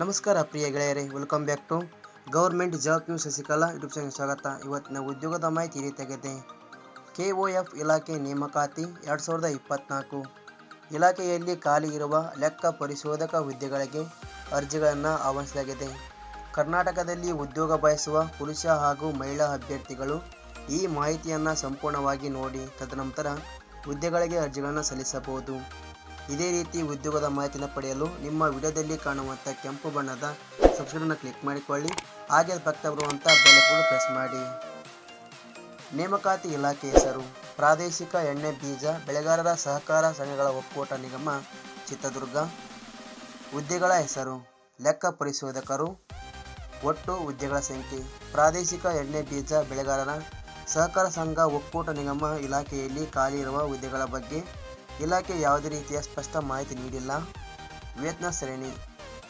ನಮಸ್ಕಾರ ಪ್ರಿಯ ಗೆಳೆಯರೇ welcome back to government job news Shashikala YouTube channel ಸ್ವಾಗತ. ಇವತ್ತಿನ ಉದ್ಯೋಗದ ಮಾಹಿತಿ ರೀತಿಯಾಗಿದೆ ಕೆ ಒ ಎಫ್ ಇಲಾಖೆ ನೇಮಕಾತಿ ಎರಡು ಸಾವಿರದ ಇಪ್ಪತ್ತ್ನಾಲ್ಕು ಇಲಾಖೆಯಲ್ಲಿ ಖಾಲಿ ಇರುವ ಲೆಕ್ಕ ಪರಿಶೋಧಕ ಹುದ್ದೆಗಳಿಗೆ ಅರ್ಜಿಗಳನ್ನು ಆಹ್ವಾನಿಸಲಾಗಿದೆ. ಕರ್ನಾಟಕದಲ್ಲಿ ಉದ್ಯೋಗ ಬಯಸುವ ಪುರುಷ ಹಾಗೂ ಮಹಿಳಾ ಅಭ್ಯರ್ಥಿಗಳು ಈ ಮಾಹಿತಿಯನ್ನು ಸಂಪೂರ್ಣವಾಗಿ ನೋಡಿ, ತದನಂತರ ಹುದ್ದೆಗಳಿಗೆ ಅರ್ಜಿಗಳನ್ನು ಸಲ್ಲಿಸಬಹುದು. ಇದೇ ರೀತಿ ಉದ್ಯೋಗದ ಮಾಹಿತಿಯನ್ನು ಪಡೆಯಲು ನಿಮ್ಮ ವಿಡಿಯೋದಲ್ಲಿ ಕಾಣುವಂಥ ಕೆಂಪು ಬಣ್ಣದ ಸಬ್ಸ್ಕ್ರೈಬನ್ನು ಕ್ಲಿಕ್ ಮಾಡಿಕೊಳ್ಳಿ. ಹಾಗೆ ಪಕ್ಕ ಬರುವಂಥ ಬೆಲೆ ಕೂಡ ಪ್ರೆಸ್ ಮಾಡಿ. ನೇಮಕಾತಿ ಇಲಾಖೆ ಹೆಸರು, ಪ್ರಾದೇಶಿಕ ಎಣ್ಣೆ ಬೀಜ ಬೆಳೆಗಾರರ ಸಹಕಾರ ಸಂಘಗಳ ಒಕ್ಕೂಟ ನಿಗಮ, ಚಿತ್ರದುರ್ಗ. ಹುದ್ದೆಗಳ ಹೆಸರು, ಲೆಕ್ಕ ಪರಿಶೋಧಕರು, ಒಟ್ಟು ಹುದ್ದೆಗಳ ಸಂಖ್ಯೆ, ಪ್ರಾದೇಶಿಕ ಎಣ್ಣೆ ಬೀಜ ಬೆಳೆಗಾರರ ಸಹಕಾರ ಸಂಘ ಒಕ್ಕೂಟ ನಿಗಮ ಇಲಾಖೆಯಲ್ಲಿ ಖಾಲಿ ಇರುವ ಹುದ್ದೆಗಳ ಬಗ್ಗೆ ಇಲಾಖೆ ಯಾವುದೇ ರೀತಿಯ ಸ್ಪಷ್ಟ ಮಾಹಿತಿ ನೀಡಿಲ್ಲ. ವೇತನ ಶ್ರೇಣಿ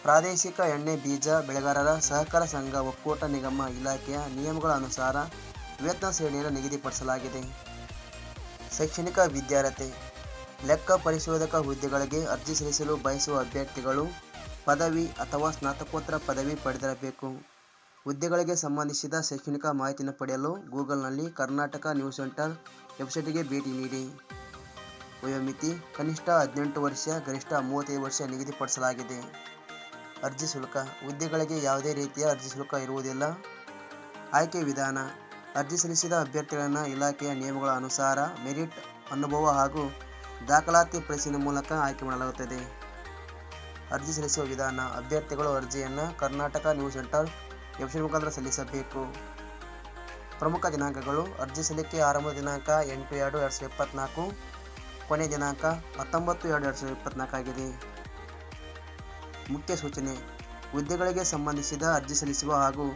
ಪ್ರಾದೇಶಿಕ ಎಣ್ಣೆ ಬೀಜ ಬೆಳೆಗಾರರ ಸಹಕಾರ ಸಂಘ ಒಕ್ಕೂಟ ನಿಗಮ ಇಲಾಖೆಯ ನಿಯಮಗಳ ಅನುಸಾರ ವೇತನ ಶ್ರೇಣಿಯನ್ನು ನಿಗದಿಪಡಿಸಲಾಗಿದೆ. ಶೈಕ್ಷಣಿಕ ವಿದ್ಯಾರ್ಹತೆ. ಲೆಕ್ಕ ಪರಿಶೋಧಕ ಹುದ್ದೆಗಳಿಗೆ ಅರ್ಜಿ ಸಲ್ಲಿಸಲು ಬಯಸುವ ಅಭ್ಯರ್ಥಿಗಳು ಪದವಿ ಅಥವಾ ಸ್ನಾತಕೋತ್ತರ ಪದವಿ ಪಡೆದಿರಬೇಕು. ಹುದ್ದೆಗಳಿಗೆ ಸಂಬಂಧಿಸಿದ ಶೈಕ್ಷಣಿಕ ಮಾಹಿತಿಯನ್ನು ಪಡೆಯಲು ಗೂಗಲ್ನಲ್ಲಿ ಕರ್ನಾಟಕ ನ್ಯೂಸ್ ಸೆಂಟರ್ ವೆಬ್ಸೈಟ್ಗೆ ಭೇಟಿ ನೀಡಿ. ವಯೋಮಿತಿ ಕನಿಷ್ಠ ಹದಿನೆಂಟು ವರ್ಷ, ಗರಿಷ್ಠ ಮೂವತ್ತೈದು ವರ್ಷ ನಿಗದಿಪಡಿಸಲಾಗಿದೆ. ಅರ್ಜಿ ಶುಲ್ಕ. ಹುದ್ದೆಗಳಿಗೆ ಯಾವುದೇ ರೀತಿಯ ಅರ್ಜಿ ಶುಲ್ಕ ಇರುವುದಿಲ್ಲ. ಆಯ್ಕೆ ವಿಧಾನ. ಅರ್ಜಿ ಸಲ್ಲಿಸಿದ ಅಭ್ಯರ್ಥಿಗಳನ್ನು ಇಲಾಖೆಯ ನಿಯಮಗಳ ಅನುಸಾರ ಮೆರಿಟ್, ಅನುಭವ ಹಾಗೂ ದಾಖಲಾತಿ ಪರಿಶೀಲನೆ ಮೂಲಕ ಆಯ್ಕೆ ಮಾಡಲಾಗುತ್ತದೆ. ಅರ್ಜಿ ಸಲ್ಲಿಸುವ ವಿಧಾನ. ಅಭ್ಯರ್ಥಿಗಳು ಅರ್ಜಿಯನ್ನು ಕರ್ನಾಟಕ ನ್ಯೂಸ್ ಸೆಂಟರ್ ವೆಬ್ಸೈಟ್ ಮುಖಾಂತರ ಸಲ್ಲಿಸಬೇಕು. ಪ್ರಮುಖ ದಿನಾಂಕಗಳು. ಅರ್ಜಿ ಸಲ್ಲಿಕೆ ಆರಂಭ ದಿನಾಂಕ ಎಂಟು ಎರಡು ಎರಡು ಸಾವಿರದ ಇಪ್ಪತ್ತ್ನಾಲ್ಕು ಕೊನೆಯ ದಿನಾಂಕ ಹತ್ತೊಂಬತ್ತು ಎರಡು ಎರಡು ಸಾವಿರದ ಇಪ್ಪತ್ತ್ನಾಲ್ಕು ಆಗಿದೆ ಮುಖ್ಯ ಸೂಚನೆ, ಹುದ್ದೆಗಳಿಗೆ ಸಂಬಂಧಿಸಿದ ಅರ್ಜಿ ಸಲ್ಲಿಸುವ ಹಾಗೂ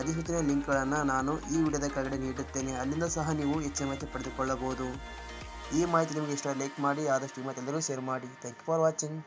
ಅಧಿಸೂಚನೆ ಲಿಂಕ್ಗಳನ್ನು ನಾನು ಈ ವಿಡಿಯೋದ ಕೆಳಗಡೆ ನೀಡುತ್ತೇನೆ ಅಲ್ಲಿಂದ ಸಹ ನೀವು ಹೆಚ್ಚಿನ ಮಾಹಿತಿ ಪಡೆದುಕೊಳ್ಳಬಹುದು. ಈ ಮಾಹಿತಿ ನಿಮಗೆ ಇಷ್ಟ ಲೈಕ್ ಮಾಡಿ, ಆದಷ್ಟು ಮಾಹಿತಿ ಶೇರ್ ಮಾಡಿ. Thank you for watching.